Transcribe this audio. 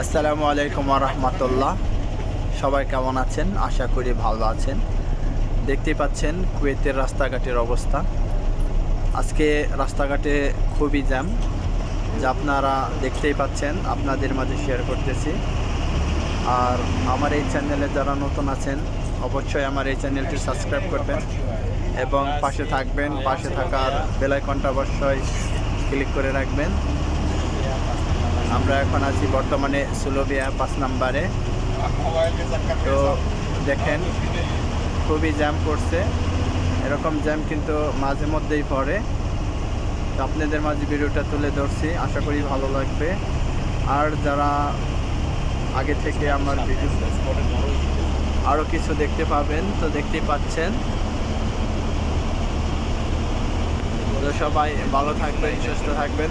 আসসালামু আলাইকুম রহমতুল্লাহ। সবাই কেমন আছেন? আশা করি ভালো আছেন। দেখতেই পাচ্ছেন কুয়েতের রাস্তাঘাটের অবস্থা। আজকে রাস্তাঘাটে খুবই জ্যাম, যা আপনারা দেখতেই পাচ্ছেন, আপনাদের মাঝে শেয়ার করতেছি। আর আমার এই চ্যানেলে যারা নতুন আছেন, অবশ্যই আমার এই চ্যানেলটি সাবস্ক্রাইব করবেন এবং পাশে থাকবেন, পাশে থাকার বেলাইকনটা অবশ্যই ক্লিক করে রাখবেন। আমরা এখন আছি বর্তমানে সুলভিয়া পাঁচ নাম্বারে। তো দেখেন, খুবই জ্যাম পড়ছে এরকম জ্যাম কিন্তু মাঝে মধ্যেই পড়ে। তো আপনাদের মাঝে ভিডিওটা তুলে ধরছি, আশা করি ভালো লাগবে। আর যারা আগে থেকে আমার ভিডিও আরও কিছু দেখতে পাবেন, তো দেখতেই পাচ্ছেন। তো সবাই ভালো থাকবেন, সুস্থ থাকবেন।